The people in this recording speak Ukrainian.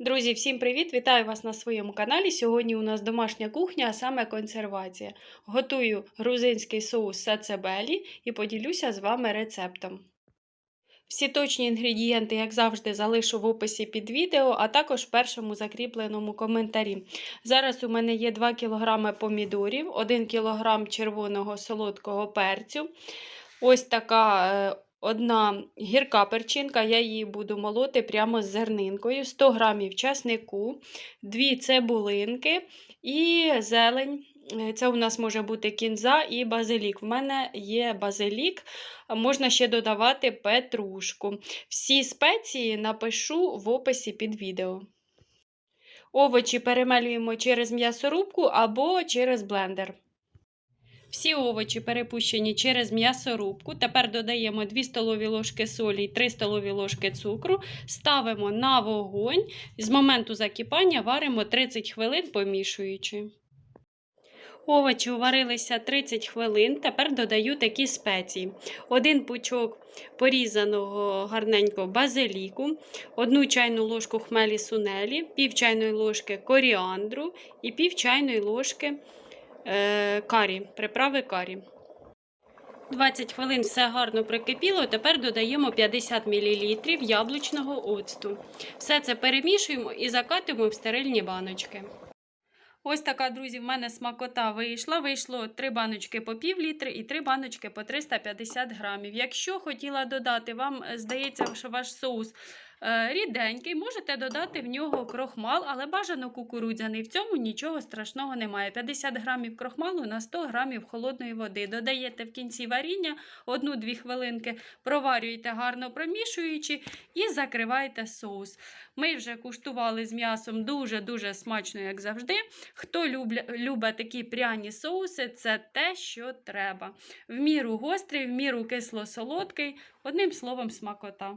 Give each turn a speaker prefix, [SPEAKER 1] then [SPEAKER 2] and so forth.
[SPEAKER 1] Друзі, всім привіт! Вітаю вас на своєму каналі. Сьогодні у нас домашня кухня, а саме консервація. Готую грузинський соус сацебелі і поділюся з вами рецептом. Всі точні інгредієнти, як завжди, залишу в описі під відео, а також в першому закріпленому коментарі. Зараз у мене є 2 кг помідорів, 1 кг червоного солодкого перцю. Ось така е, одна гірка перчинка, я її буду молоти прямо з зернинкою, 100 г часнику, 2 цибулинки і зелень. Е, Це у нас може бути кінза і базилік. В мене є базилік, можна ще додавати петрушку. Всі спеції напишу в описі під відео. Овочі перемелюємо через м'ясорубку або через блендер. Всі овочі перепущені через м'ясорубку. Тепер додаємо 2 столові ложки солі і 3 столові ложки цукру. Ставимо на вогонь. З моменту закипання варимо 30 хвилин, помішуючи. Овочі уварилися 30 хвилин. Тепер додаю такі спеції: один пучок порізаного гарненького базиліку, одну чайну ложку хмелі сунелі, пів чайної ложки коріандру і пів чайної ложки карі, приправи карі. 20 хвилин все гарно прикипіло. Тепер додаємо 50 мл яблучного оцту. Все це перемішуємо і закатуємо в стерильні баночки. Ось така, друзі, в мене смакота вийшла. Вийшло 3 баночки по пів літри і 3 баночки по 350 грамів. Якщо хотіла додати, вам е, здається, що ваш соус е, ріденький, можете додати в нього крохмал, але бажано кукурудзяний. В цьому нічого страшного немає. 50 грамів крохмалу на 100 грамів холодної води. Додаєте в кінці варіння 1-2 хвилинки, проварюєте гарно промішуючи і закриваєте соус. Ми вже куштували з м'ясом дуже-дуже смачно, як завжди. Хто любить такі пряні соуси, це те, що треба. В міру гострий, в міру кисло-солодкий, одним словом, смакота.